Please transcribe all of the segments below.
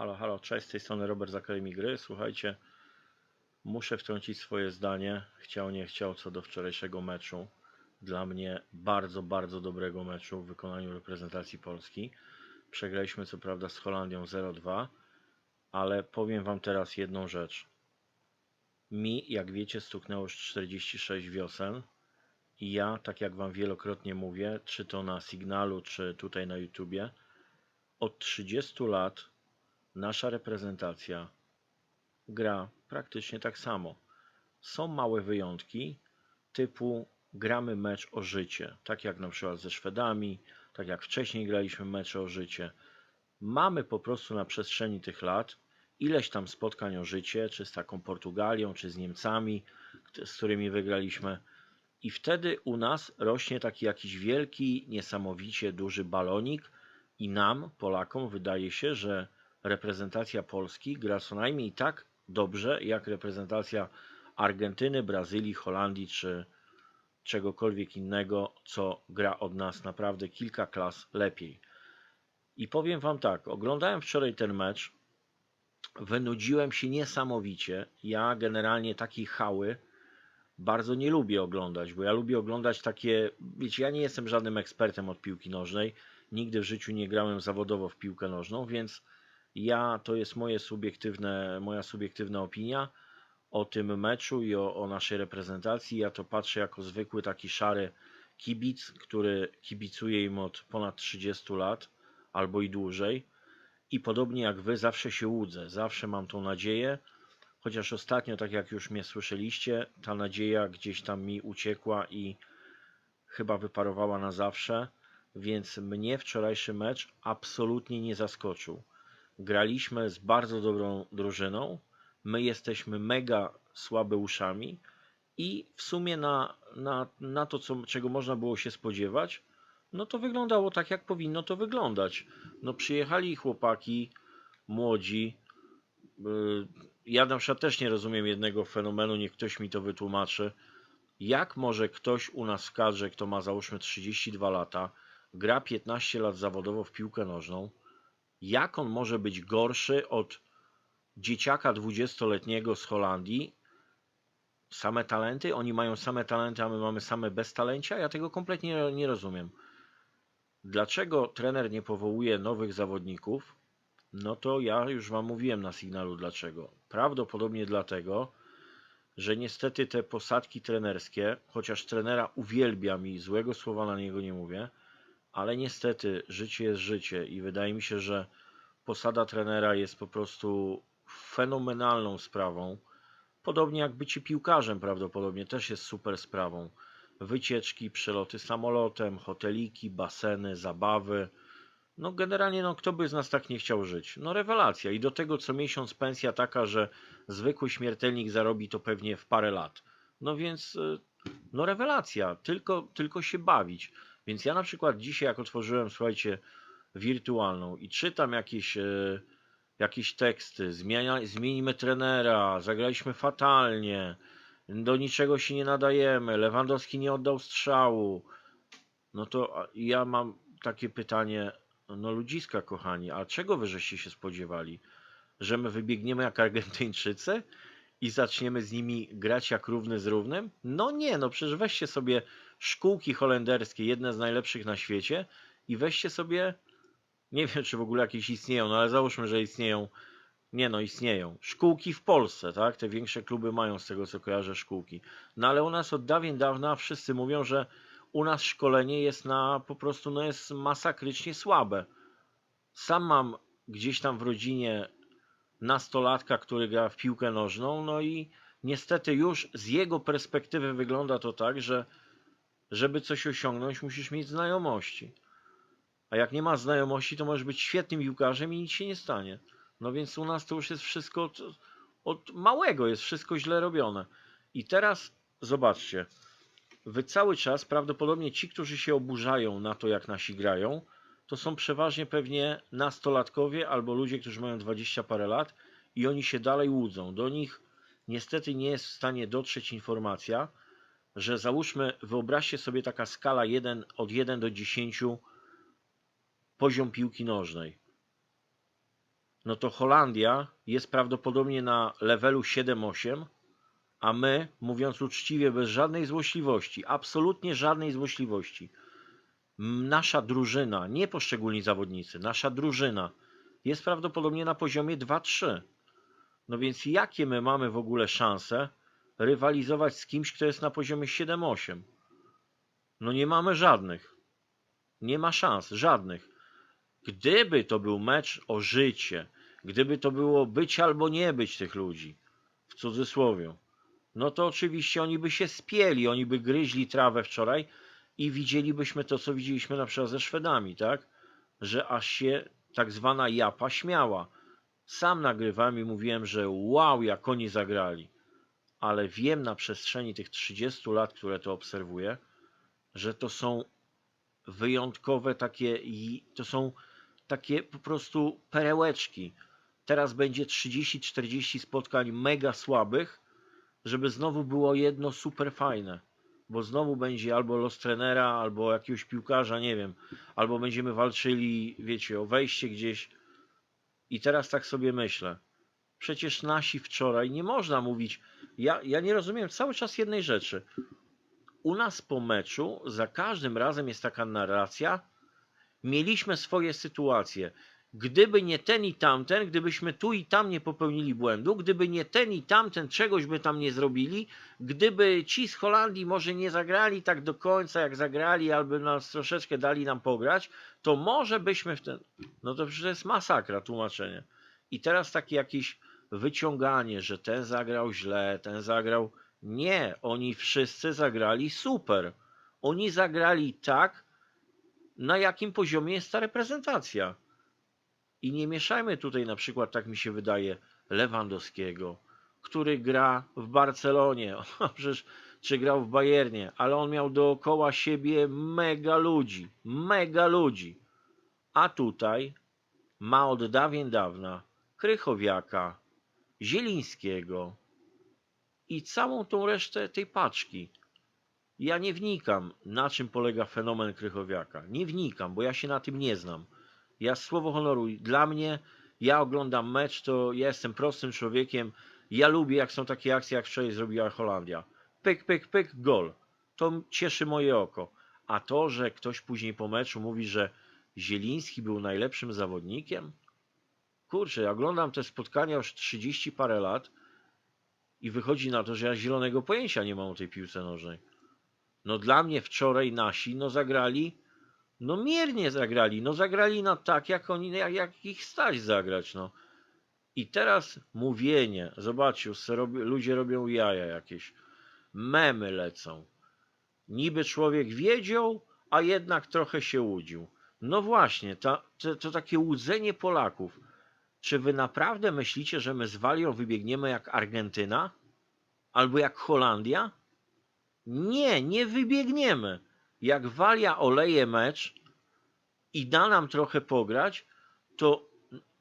Halo, halo, cześć, z tej strony Robert z Akademii Gry. Słuchajcie, muszę wtrącić swoje zdanie, chciał nie chciał, co do wczorajszego meczu. Dla mnie bardzo, bardzo dobrego meczu w wykonaniu reprezentacji Polski. Przegraliśmy co prawda z Holandią 0-2, ale powiem Wam teraz jedną rzecz. Mi, jak wiecie, stuknęło już 46 wiosen i ja, tak jak Wam wielokrotnie mówię, czy to na Signalu, czy tutaj na YouTubie, od 30 lat nasza reprezentacja gra praktycznie tak samo. Są małe wyjątki, typu gramy mecz o życie, tak jak na przykład ze Szwedami, tak jak wcześniej graliśmy mecze o życie. Mamy po prostu na przestrzeni tych lat ileś tam spotkań o życie, czy z taką Portugalią, czy z Niemcami, z którymi wygraliśmy. I wtedy u nas rośnie taki jakiś wielki, niesamowicie duży balonik i nam, Polakom, wydaje się, że reprezentacja Polski gra co najmniej tak dobrze jak reprezentacja Argentyny, Brazylii, Holandii czy czegokolwiek innego, co gra od nas naprawdę kilka klas lepiej. I powiem Wam tak, oglądałem wczoraj ten mecz, wynudziłem się niesamowicie. Ja generalnie takiej hały bardzo nie lubię oglądać, bo ja lubię oglądać takie, wiecie, ja nie jestem żadnym ekspertem od piłki nożnej, nigdy w życiu nie grałem zawodowo w piłkę nożną, więc ja, to jest moje subiektywne, moja subiektywna opinia o tym meczu i o, o naszej reprezentacji. Ja to patrzę jako zwykły taki szary kibic, który kibicuje im od ponad 30 lat albo i dłużej. I podobnie jak wy, zawsze się łudzę, zawsze mam tą nadzieję, chociaż ostatnio, tak jak już mnie słyszeliście, ta nadzieja gdzieś tam mi uciekła i chyba wyparowała na zawsze, więc mnie wczorajszy mecz absolutnie nie zaskoczył graliśmy z bardzo dobrą drużyną. My jesteśmy mega słabeuszami i w sumie na, na, na to, co, czego można było się spodziewać, no to wyglądało tak, jak powinno to wyglądać. No przyjechali chłopaki, młodzi. Y, ja na przykład też nie rozumiem jednego fenomenu, niech ktoś mi to wytłumaczy. Jak może ktoś u nas w kadrze, kto ma załóżmy 32 lata, gra 15 lat zawodowo w piłkę nożną, jak on może być gorszy od dzieciaka dwudziestoletniego z Holandii? Same talenty? Oni mają same talenty, a my mamy same beztalencia? Ja tego kompletnie nie rozumiem. Dlaczego trener nie powołuje nowych zawodników? No to ja już Wam mówiłem na sygnalu dlaczego. Prawdopodobnie dlatego, że niestety te posadki trenerskie, chociaż trenera uwielbiam i złego słowa na niego nie mówię, ale niestety życie jest życie i wydaje mi się, że posada trenera jest po prostu fenomenalną sprawą. Podobnie jak bycie piłkarzem prawdopodobnie też jest super sprawą. Wycieczki, przeloty samolotem, hoteliki, baseny, zabawy. No generalnie no kto by z nas tak nie chciał żyć? No rewelacja i do tego co miesiąc pensja taka, że zwykły śmiertelnik zarobi to pewnie w parę lat. No więc y, no rewelacja, tylko, tylko się bawić. Więc ja na przykład dzisiaj, jak otworzyłem, słuchajcie, wirtualną i czytam jakieś, e, jakieś teksty, zmienia, zmienimy trenera, zagraliśmy fatalnie, do niczego się nie nadajemy, Lewandowski nie oddał strzału, no to ja mam takie pytanie, no ludziska kochani, a czego wy żeście się spodziewali? Że my wybiegniemy jak Argentyńczycy? i zaczniemy z nimi grać jak równy z równym? No nie, no przecież weźcie sobie szkółki holenderskie, jedne z najlepszych na świecie i weźcie sobie, nie wiem czy w ogóle jakieś istnieją, no ale załóżmy, że istnieją, nie no istnieją, szkółki w Polsce, tak? Te większe kluby mają z tego co kojarzę szkółki. No ale u nas od dawien dawna wszyscy mówią, że u nas szkolenie jest na, po prostu no jest masakrycznie słabe. Sam mam gdzieś tam w rodzinie nastolatka, który gra w piłkę nożną, no i niestety już z jego perspektywy wygląda to tak, że żeby coś osiągnąć, musisz mieć znajomości. A jak nie masz znajomości, to możesz być świetnym piłkarzem i nic się nie stanie. No więc u nas to już jest wszystko od, od małego, jest wszystko źle robione. I teraz zobaczcie, wy cały czas, prawdopodobnie ci, którzy się oburzają na to, jak nasi grają, to są przeważnie pewnie nastolatkowie albo ludzie, którzy mają 20 parę lat i oni się dalej łudzą. Do nich niestety nie jest w stanie dotrzeć informacja, że załóżmy, wyobraźcie sobie taka skala 1, od 1 do 10 poziom piłki nożnej. no to Holandia jest prawdopodobnie na levelu 7-8, a my, mówiąc uczciwie, bez żadnej złośliwości, absolutnie żadnej złośliwości, nasza drużyna, nie poszczególni zawodnicy, nasza drużyna jest prawdopodobnie na poziomie 2-3. No więc jakie my mamy w ogóle szanse rywalizować z kimś, kto jest na poziomie 7-8? No nie mamy żadnych. Nie ma szans, żadnych. Gdyby to był mecz o życie, gdyby to było być albo nie być tych ludzi, w cudzysłowie, no to oczywiście oni by się spieli, oni by gryźli trawę wczoraj i widzielibyśmy to, co widzieliśmy na przykład ze Szwedami, tak? Że aż się tak zwana japa śmiała. Sam nagrywałem i mówiłem, że wow, jak oni zagrali. Ale wiem na przestrzeni tych 30 lat, które to obserwuję, że to są wyjątkowe takie, to są takie po prostu perełeczki. Teraz będzie 30-40 spotkań mega słabych, żeby znowu było jedno super fajne. Bo znowu będzie albo los trenera, albo jakiegoś piłkarza, nie wiem, albo będziemy walczyli, wiecie, o wejście gdzieś. I teraz tak sobie myślę. Przecież nasi wczoraj nie można mówić. Ja, ja nie rozumiem cały czas jednej rzeczy. U nas po meczu za każdym razem jest taka narracja. Mieliśmy swoje sytuacje. Gdyby nie ten i tamten, gdybyśmy tu i tam nie popełnili błędu, gdyby nie ten i tamten czegoś by tam nie zrobili, gdyby ci z Holandii może nie zagrali tak do końca, jak zagrali, albo nas troszeczkę dali nam pograć, to może byśmy w ten. No to przecież jest masakra tłumaczenie. I teraz takie jakieś wyciąganie, że ten zagrał źle, ten zagrał. Nie, oni wszyscy zagrali super. Oni zagrali tak, na jakim poziomie jest ta reprezentacja. I nie mieszajmy tutaj na przykład, tak mi się wydaje, Lewandowskiego, który gra w Barcelonie, przecież czy grał w Bayernie, ale on miał dookoła siebie mega ludzi, mega ludzi. A tutaj ma od dawien dawna Krychowiaka, Zielińskiego i całą tą resztę tej paczki. Ja nie wnikam, na czym polega fenomen Krychowiaka. Nie wnikam, bo ja się na tym nie znam. Ja słowo honoru, dla mnie, ja oglądam mecz, to ja jestem prostym człowiekiem. Ja lubię, jak są takie akcje, jak wczoraj zrobiła Holandia. Pyk, pyk, pyk, gol. To cieszy moje oko. A to, że ktoś później po meczu mówi, że Zieliński był najlepszym zawodnikiem? Kurczę, ja oglądam te spotkania już 30 parę lat i wychodzi na to, że ja zielonego pojęcia nie mam o tej piłce nożnej. No dla mnie wczoraj nasi no zagrali no miernie zagrali, no zagrali no tak, jak oni, jak, jak ich stać zagrać, no. I teraz mówienie, zobaczcie, ludzie robią jaja jakieś, memy lecą. Niby człowiek wiedział, a jednak trochę się łudził. No właśnie, to, to, to takie łudzenie Polaków. Czy wy naprawdę myślicie, że my z Walią wybiegniemy jak Argentyna? Albo jak Holandia? Nie, nie wybiegniemy jak Walia oleje mecz i da nam trochę pograć, to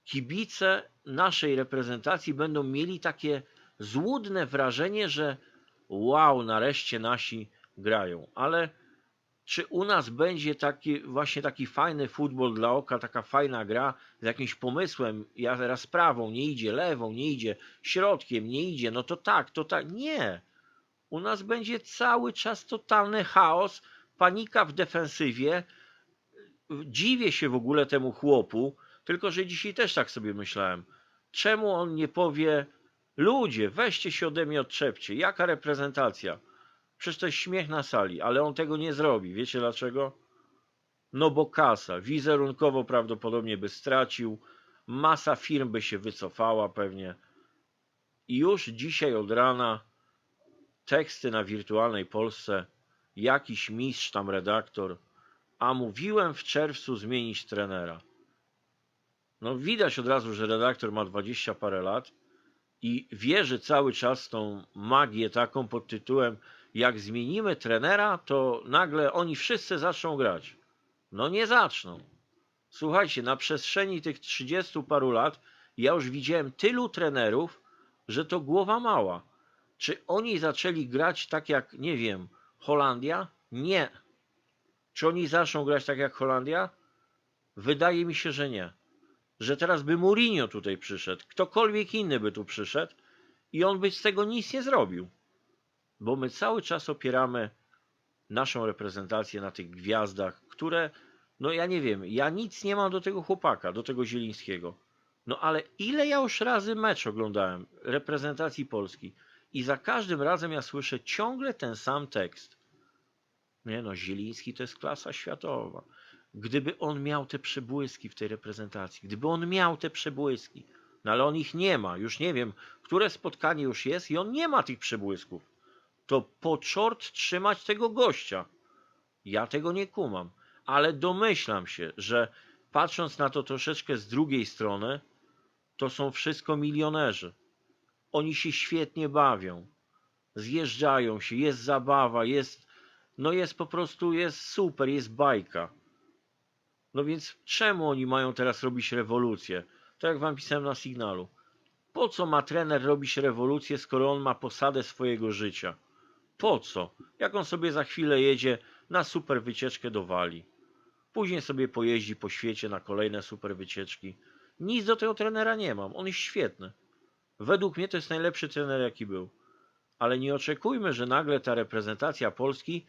kibice naszej reprezentacji będą mieli takie złudne wrażenie, że wow, nareszcie nasi grają. Ale czy u nas będzie taki właśnie taki fajny futbol dla oka, taka fajna gra z jakimś pomysłem, ja teraz prawą, nie idzie lewą, nie idzie środkiem, nie idzie, no to tak, to tak. Nie. U nas będzie cały czas totalny chaos, panika w defensywie. Dziwię się w ogóle temu chłopu, tylko że dzisiaj też tak sobie myślałem. Czemu on nie powie, ludzie, weźcie się ode mnie, odczepcie, jaka reprezentacja? Przecież to jest śmiech na sali, ale on tego nie zrobi. Wiecie dlaczego? No bo kasa, wizerunkowo prawdopodobnie by stracił, masa firm by się wycofała pewnie. I już dzisiaj od rana teksty na wirtualnej Polsce jakiś mistrz tam redaktor, a mówiłem w czerwcu zmienić trenera. No widać od razu, że redaktor ma dwadzieścia parę lat i wierzy cały czas tą magię taką pod tytułem jak zmienimy trenera, to nagle oni wszyscy zaczną grać. No nie zaczną. Słuchajcie, na przestrzeni tych trzydziestu paru lat ja już widziałem tylu trenerów, że to głowa mała. Czy oni zaczęli grać tak jak, nie wiem, Holandia? Nie. Czy oni zaczną grać tak jak Holandia? Wydaje mi się, że nie. że teraz by Mourinho tutaj przyszedł, ktokolwiek inny by tu przyszedł i on by z tego nic nie zrobił. Bo my cały czas opieramy naszą reprezentację na tych gwiazdach, które, no ja nie wiem, ja nic nie mam do tego chłopaka, do tego Zielińskiego. No ale ile ja już razy mecz oglądałem reprezentacji Polski i za każdym razem ja słyszę ciągle ten sam tekst. Nie no, Zieliński to jest klasa światowa. Gdyby on miał te przebłyski w tej reprezentacji, gdyby on miał te przebłyski, no ale on ich nie ma, już nie wiem, które spotkanie już jest i on nie ma tych przebłysków, to po czort trzymać tego gościa. Ja tego nie kumam, ale domyślam się, że patrząc na to troszeczkę z drugiej strony, to są wszystko milionerzy. Oni się świetnie bawią, zjeżdżają się, jest zabawa, jest, no jest po prostu, jest super, jest bajka. No więc czemu oni mają teraz robić rewolucję? To jak wam pisałem na sygnalu. Po co ma trener robić rewolucję, skoro on ma posadę swojego życia? Po co? Jak on sobie za chwilę jedzie na super wycieczkę do Walii. Później sobie pojeździ po świecie na kolejne super wycieczki. Nic do tego trenera nie mam. On jest świetny. Według mnie to jest najlepszy trener, jaki był. Ale nie oczekujmy, że nagle ta reprezentacja Polski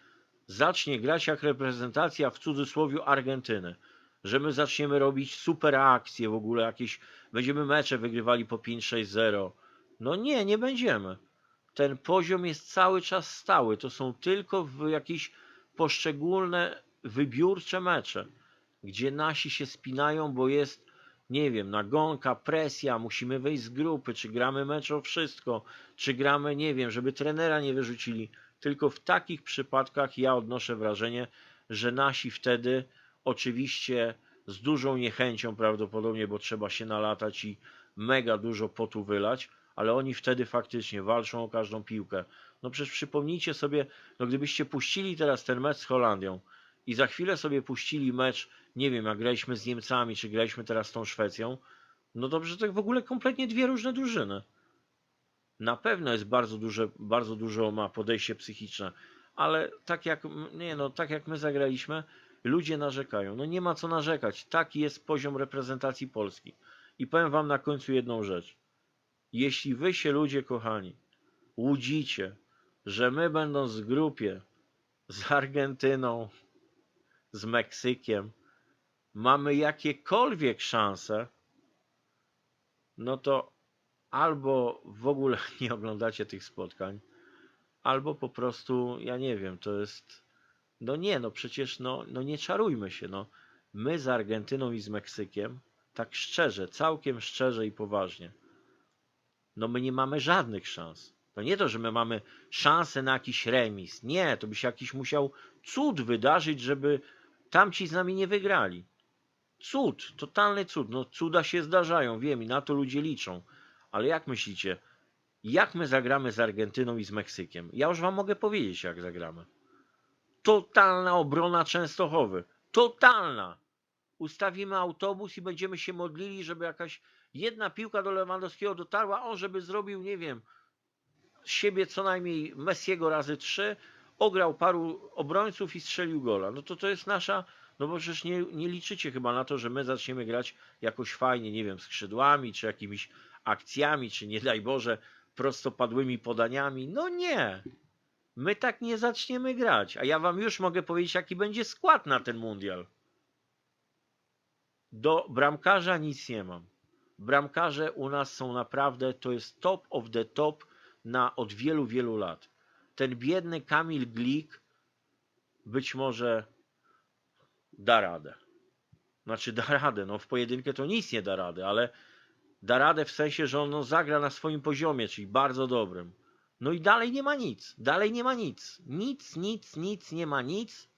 zacznie grać jak reprezentacja w cudzysłowie Argentyny. Że my zaczniemy robić super akcje w ogóle, jakieś będziemy mecze wygrywali po 5-6-0. No nie, nie będziemy. Ten poziom jest cały czas stały. To są tylko jakieś poszczególne, wybiórcze mecze, gdzie nasi się spinają, bo jest, nie wiem, nagonka, presja, musimy wejść z grupy, czy gramy mecz o wszystko, czy gramy, nie wiem, żeby trenera nie wyrzucili. Tylko w takich przypadkach ja odnoszę wrażenie, że nasi wtedy oczywiście z dużą niechęcią prawdopodobnie, bo trzeba się nalatać i mega dużo potu wylać, ale oni wtedy faktycznie walczą o każdą piłkę. No przecież przypomnijcie sobie, no gdybyście puścili teraz ten mecz z Holandią i za chwilę sobie puścili mecz, nie wiem, jak graliśmy z Niemcami, czy graliśmy teraz z tą Szwecją, no dobrze, to w ogóle kompletnie dwie różne drużyny. Na pewno jest bardzo duże, bardzo dużo ma podejście psychiczne, ale tak jak, nie no, tak jak my zagraliśmy, ludzie narzekają. No nie ma co narzekać. Taki jest poziom reprezentacji Polski. I powiem wam na końcu jedną rzecz. Jeśli wy się ludzie kochani łudzicie, że my będąc w grupie z Argentyną, z Meksykiem, mamy jakiekolwiek szanse, no to albo w ogóle nie oglądacie tych spotkań, albo po prostu, ja nie wiem, to jest, no nie, no przecież, no, no nie czarujmy się, no. My z Argentyną i z Meksykiem, tak szczerze, całkiem szczerze i poważnie, no my nie mamy żadnych szans. To nie to, że my mamy szansę na jakiś remis. Nie, to by się jakiś musiał cud wydarzyć, żeby tamci z nami nie wygrali. Cud, totalny cud. No cuda się zdarzają, wiem i na to ludzie liczą. Ale jak myślicie, jak my zagramy z Argentyną i z Meksykiem? Ja już wam mogę powiedzieć, jak zagramy. Totalna obrona Częstochowy. Totalna. Ustawimy autobus i będziemy się modlili, żeby jakaś jedna piłka do Lewandowskiego dotarła, on żeby zrobił, nie wiem, z siebie co najmniej Messiego razy trzy, ograł paru obrońców i strzelił gola. No to to jest nasza, no bo przecież nie, nie liczycie chyba na to, że my zaczniemy grać jakoś fajnie, nie wiem, skrzydłami, czy jakimiś akcjami, czy nie daj Boże, prostopadłymi podaniami. No nie. My tak nie zaczniemy grać. A ja wam już mogę powiedzieć, jaki będzie skład na ten mundial. Do bramkarza nic nie mam. Bramkarze u nas są naprawdę, to jest top of the top na od wielu, wielu lat. Ten biedny Kamil Glik być może da radę. Znaczy da radę, no w pojedynkę to nic nie da rady, ale da radę w sensie, że on no, zagra na swoim poziomie, czyli bardzo dobrym. No i dalej nie ma nic. Dalej nie ma nic. Nic, nic, nic, nie ma nic.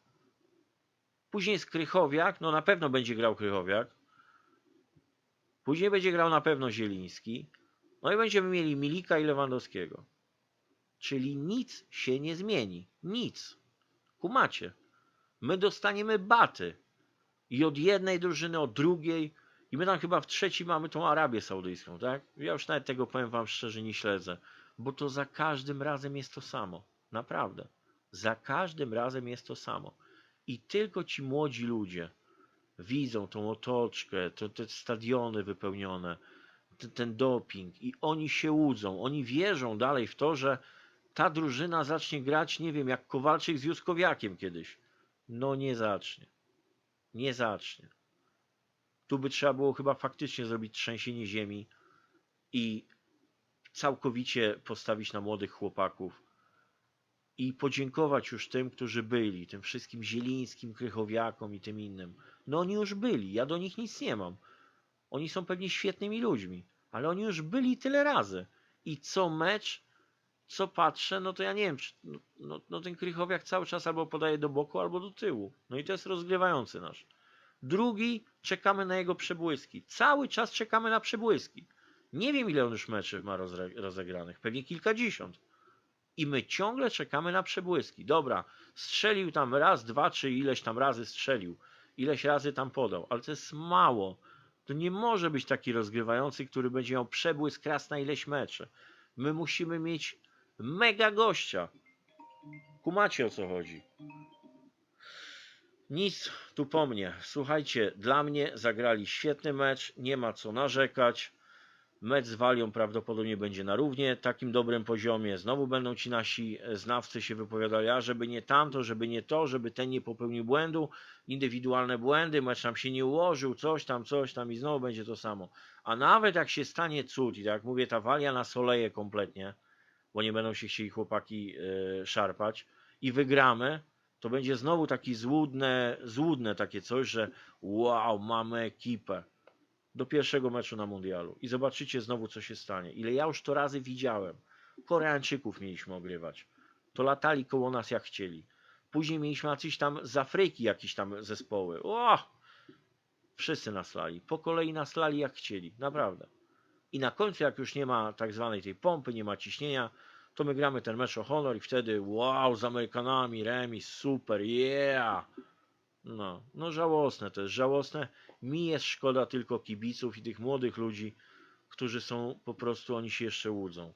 Później jest Krychowiak, no na pewno będzie grał Krychowiak. Później będzie grał na pewno Zieliński. No i będziemy mieli Milika i Lewandowskiego. Czyli nic się nie zmieni. Nic. Kumacie. My dostaniemy baty. I od jednej drużyny, od drugiej. I my tam chyba w trzeciej mamy tą Arabię Saudyjską, tak? Ja już nawet tego powiem wam szczerze nie śledzę. Bo to za każdym razem jest to samo. Naprawdę. Za każdym razem jest to samo. I tylko ci młodzi ludzie, widzą tą otoczkę, to, te stadiony wypełnione, ten, ten doping i oni się łudzą, oni wierzą dalej w to, że ta drużyna zacznie grać, nie wiem, jak Kowalczyk z Juskowiakiem kiedyś. No nie zacznie. Nie zacznie. Tu by trzeba było chyba faktycznie zrobić trzęsienie ziemi i całkowicie postawić na młodych chłopaków i podziękować już tym, którzy byli, tym wszystkim Zielińskim, Krychowiakom i tym innym. No oni już byli, ja do nich nic nie mam. Oni są pewnie świetnymi ludźmi, ale oni już byli tyle razy. I co mecz, co patrzę, no to ja nie wiem, czy, no, no, no ten Krychowiak cały czas albo podaje do boku, albo do tyłu. No i to jest rozgrywający nasz. Drugi, czekamy na jego przebłyski. Cały czas czekamy na przebłyski. Nie wiem, ile on już meczy ma rozegranych. Pewnie kilkadziesiąt. I my ciągle czekamy na przebłyski. Dobra, strzelił tam raz, dwa, czy ileś tam razy strzelił. Ileś razy tam podał, ale to jest mało. To nie może być taki rozgrywający, który będzie miał przebłysk raz na ileś meczy. My musimy mieć mega gościa. Kumacie o co chodzi. Nic tu po mnie. Słuchajcie, dla mnie zagrali świetny mecz, nie ma co narzekać. Mecz z Walią prawdopodobnie będzie na równie takim dobrym poziomie. Znowu będą ci nasi znawcy się wypowiadali, a żeby nie tamto, żeby nie to, żeby ten nie popełnił błędu, indywidualne błędy, mecz nam się nie ułożył, coś tam, coś tam i znowu będzie to samo. A nawet jak się stanie cud i tak jak mówię, ta Walia nas oleje kompletnie, bo nie będą się chcieli chłopaki yy, szarpać i wygramy, to będzie znowu taki złudne, złudne takie coś, że wow, mamy ekipę do pierwszego meczu na mundialu i zobaczycie znowu, co się stanie. Ile ja już to razy widziałem. Koreańczyków mieliśmy ogrywać. To latali koło nas jak chcieli. Później mieliśmy jacyś tam z Afryki jakieś tam zespoły. O! Wszyscy nas lali. Po kolei nas lali jak chcieli. Naprawdę. I na końcu, jak już nie ma tak zwanej tej pompy, nie ma ciśnienia, to my gramy ten mecz o honor i wtedy wow, z Amerykanami, remis, super, yeah! No, no żałosne to jest, żałosne. Mi jest szkoda tylko kibiców i tych młodych ludzi, którzy są po prostu, oni się jeszcze łudzą.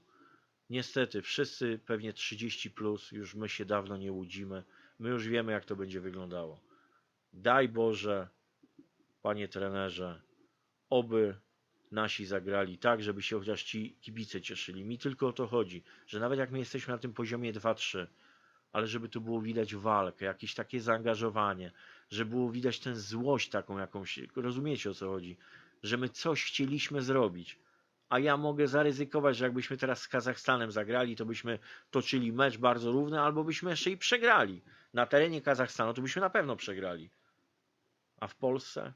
Niestety, wszyscy pewnie 30 plus, już my się dawno nie łudzimy. My już wiemy, jak to będzie wyglądało. Daj Boże, panie trenerze, oby nasi zagrali tak, żeby się chociaż ci kibice cieszyli. Mi tylko o to chodzi, że nawet jak my jesteśmy na tym poziomie 2-3, ale żeby tu było widać walkę, jakieś takie zaangażowanie, żeby było widać tę złość taką jakąś, rozumiecie o co chodzi, że my coś chcieliśmy zrobić, a ja mogę zaryzykować, że jakbyśmy teraz z Kazachstanem zagrali, to byśmy toczyli mecz bardzo równy, albo byśmy jeszcze i przegrali. Na terenie Kazachstanu to byśmy na pewno przegrali. A w Polsce?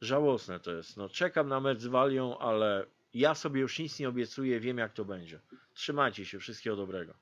Żałosne to jest. No, czekam na mecz z Walią, ale ja sobie już nic nie obiecuję, wiem jak to będzie. Trzymajcie się, wszystkiego dobrego.